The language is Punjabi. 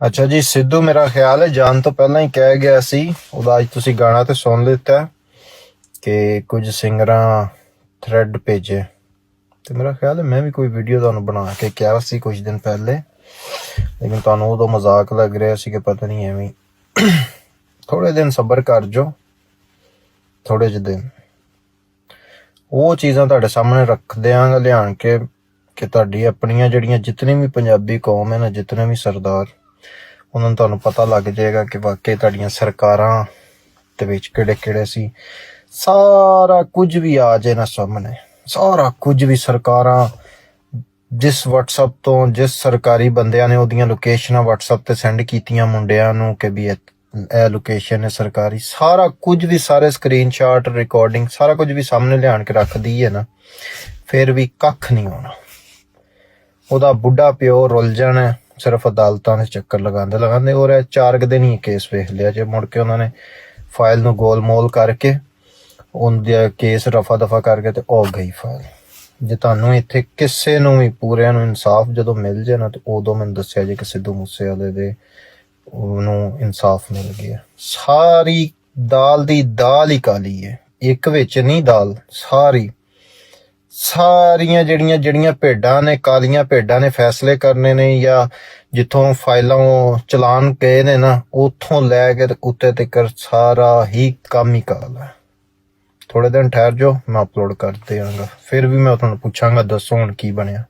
ਅੱਛਾ ਜੀ, ਸਿੱਧੂ ਮੇਰਾ ਖਿਆਲ ਹੈ, ਜਾਣ ਤੋਂ ਪਹਿਲਾਂ ਹੀ ਕਹਿ ਗਿਆ ਸੀ, ਉਹਦਾ ਅੱਜ ਤੁਸੀਂ ਗਾਣਾ ਤੇ ਸੁਣ ਲਿੱਤਾ ਕਿ ਕੁਝ ਸਿੰਗਰਾਂ ਥ੍ਰੈਡ ਭੇਜੇ। ਤੇ ਮੇਰਾ ਖਿਆਲ ਹੈ, ਮੈਂ ਵੀ ਕੋਈ ਵੀਡੀਓ ਤੁਹਾਨੂੰ ਬਣਾ ਕੇ ਕਿਹਾ ਸੀ ਕੁਝ ਦਿਨ ਪਹਿਲੇ, ਲੇਕਿਨ ਤੁਹਾਨੂੰ ਉਦੋਂ ਮਜ਼ਾਕ ਲੱਗ ਰਿਹਾ ਸੀ ਕਿ ਪਤਾ ਨਹੀਂ ਐਵੇਂ ਥੋੜੇ ਦਿਨ ਸਬਰ ਕਰ ਜੋ ਥੋੜੇ ਜਿਹੇ ਦਿਨ। ਉਹ ਚੀਜ਼ਾਂ ਤੁਹਾਡੇ ਸਾਹਮਣੇ ਰੱਖ ਦਿਆਂਗਾ, ਲਿਆਣ ਕੇ, ਕਿ ਤੁਹਾਡੀ ਆਪਣੀਆਂ ਜਿਹੜੀਆਂ ਜਿਤਨੀ ਵੀ ਪੰਜਾਬੀ ਕੌਮ ਹੈ ਨਾ, ਜਿਤਨੇ ਵੀ ਸਰਦਾਰ ਉਹਨਾਂ ਨੂੰ ਤੁਹਾਨੂੰ ਪਤਾ ਲੱਗ ਜਾਏਗਾ ਕਿ ਵਾਕਈ ਤੁਹਾਡੀਆਂ ਸਰਕਾਰਾਂ ਦੇ ਵਿੱਚ ਕਿਹੜੇ ਕਿਹੜੇ ਸੀ। ਸਾਰਾ ਕੁਝ ਵੀ ਆ ਜੇ ਨਾ ਸਾਹਮਣੇ। ਸਾਰਾ ਕੁਝ ਵੀ ਸਰਕਾਰਾਂ ਜਿਸ WhatsApp ਤੋਂ ਜਿਸ ਸਰਕਾਰੀ ਬੰਦਿਆਂ ਨੇ ਉਹਦੀਆਂ ਲੋਕੇਸ਼ਨਾਂ WhatsApp ਤੇ ਸੈਂਡ ਕੀਤੀਆਂ ਮੁੰਡਿਆਂ ਨੂੰ ਕਿ ਵੀ ਇਹ ਇਹ ਲੋਕੇਸ਼ਨ ਹੈ ਸਰਕਾਰੀ। ਸਾਰਾ ਕੁਝ ਵੀ ਸਾਰੇ ਸਕਰੀਨਸ਼ਾਟ ਰਿਕਾਰਡਿੰਗ ਸਾਰਾ ਕੁਝ ਵੀ ਸਾਹਮਣੇ ਲਿਆਣ ਕੇ ਰੱਖਦੀ ਹੈ ਨਾ ਫਿਰ ਵੀ ਕੱਖ ਨਹੀਂ ਹੋਣਾ। ਉਹਦਾ ਬੁੱਢਾ ਪਿਓ ਰੁੱਲ ਜਾਣਾ। ਹੈ, ਸਿਰਫ ਅਦਾਲਤਾਂ ਦੇ ਚੱਕਰ ਲਗਾਉਂਦੇ ਲਗਾਉਂਦੇ ਔਰ ਇਹ ਚਾਰ ਕੁ ਦਿਨ ਹੀ ਕੇਸ ਵੇਖ ਲਿਆ ਜੇ ਮੁੜ ਕੇ ਉਹਨਾਂ ਨੇ ਫਾਈਲ ਨੂੰ ਗੋਲਮੋਲ ਕਰਕੇ ਉਹਦਾ ਕੇਸ ਰਫਾ ਦਫਾ ਕਰਕੇ ਤੇ ਉਹ ਗਈ ਫਾਈਲ ਜੇ ਤੁਹਾਨੂੰ ਇੱਥੇ ਕਿਸੇ ਨੂੰ ਵੀ, ਪੂਰਿਆਂ ਨੂੰ ਇਨਸਾਫ ਜਦੋਂ ਮਿਲ ਜੇ ਨਾ, ਤੇ ਉਦੋਂ ਮੈਨੂੰ ਦੱਸਿਆ ਜੇ ਕਿ ਸਿੱਧੂ ਮੂਸੇਵਾਲੇ ਦੇ ਉਹਨੂੰ ਇਨਸਾਫ ਮਿਲ ਗਿਆ। ਸਾਰੀ ਦਾਲ ਦੀ ਦਾਲ ਹੀ ਕਾਲੀ ਹੈ। ਇੱਕ ਵਿੱਚ ਨਹੀਂ ਦਾਲ, ਸਾਰੀ ਸਾਰੀਆਂ ਜਿਹੜੀਆਂ ਜਿਹੜੀਆਂ ਭੇਡਾਂ ਨੇ ਕਾਲੀਆਂ ਭੇਡਾਂ ਨੇ, ਫੈਸਲੇ ਕਰਨੇ ਨੇ ਜਾਂ ਜਿੱਥੋਂ ਫਾਈਲਾਂ ਉਹ ਚਲਾਨ ਗਏ ਨੇ ਨਾ, ਉੱਥੋਂ ਲੈ ਕੇ ਉੱਤੇ ਤੱਕ ਸਾਰਾ ਹੀ ਕੰਮ ਹੀ ਕਾਲ ਹੈ। ਥੋੜੇ ਦਿਨ ਠਹਿਰ ਜਾਓ, ਮੈਂ ਅਪਲੋਡ ਕਰ ਦਿਆਂਗਾ। ਫਿਰ ਵੀ ਮੈਂ ਤੁਹਾਨੂੰ ਪੁੱਛਾਂਗਾ, ਦੱਸੋ ਹੁਣ ਕੀ ਬਣਿਆ।